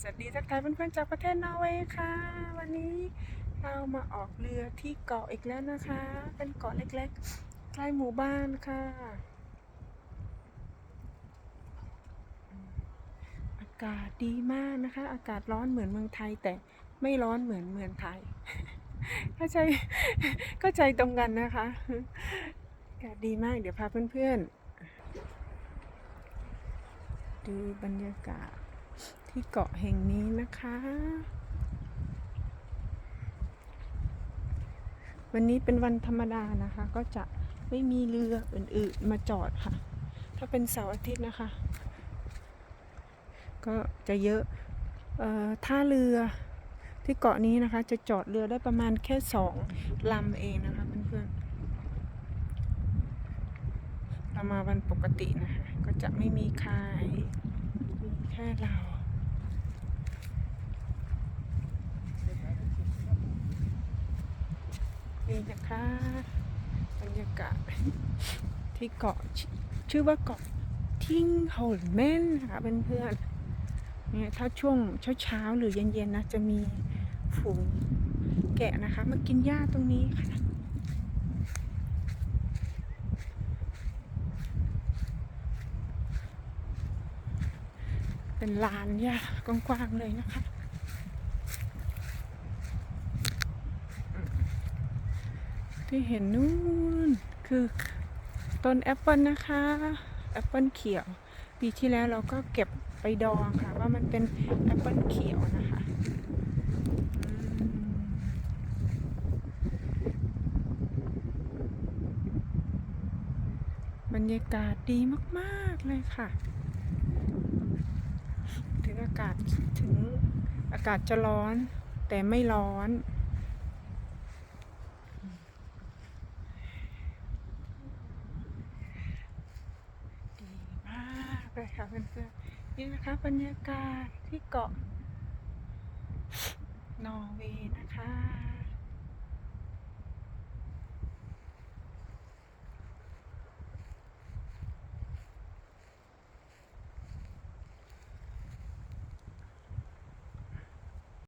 สวัสดีทักทายเพื่อนๆจากประเทศนอร์เวย์ค่ะ วันนี้เรามาออกเรือที่เกาะอีกแล้วนะคะ เป็นเกาะเล็กๆ ใกล้หมู่บ้านค่ะ อากาศดีมากนะคะ อากาศร้อนเหมือนเมืองไทยแต่ไม่ร้อนเหมือนเมืองไทยเข้าใจเข้าใจตรงกันนะคะอากาศดีมากเดี๋ยวพาเพื่อนๆ ดูบรรยากาศ ที่เกาะแห่งนี้นะคะ วันนี้เป็นวันธรรมดานะคะ ก็จะไม่มีเรืออื่นๆมาจอดค่ะ ถ้าเป็นเสาร์อาทิตย์นะคะ ก็จะเยอะออท่าเรือที่เกาะนี้นะคะ จะจอดเรือได้ประมาณแค่สองลำเองนะคะเพื่อนๆเรามาวันปกตินะคะ ก็จะไม่มีใคร มีแค่เรานี่นะคะบรรยากาศที่เกาะชื่อว่าเกาะทิงโฮลเมนนะคะเพื่อนๆเนี่ยถ้าช่วงเช้าๆหรือเย็นๆนะจะมีฝูงแกะนะคะ มากินหญ้าตรงนี้ค่ะ เป็นลานหญ้ากว้างๆเลยนะคะ ที่เห็นนู่นคือต้นแอปเปิลนะคะแอปเปิลเขียว ปีที่แล้วเราก็เก็บไปดองค่ะ ว่ามันเป็นแอปเปิลเขียวนะคะบรรยากาศดีมาก ๆ เลยค่ะากาศถึงอากาศจะร้อนแต่ไม่ร้อน ดีมากเลยค่ะเพื่อนๆนี่นะคะบรรยากาศที่เกาะนอร์เวย์นะคะ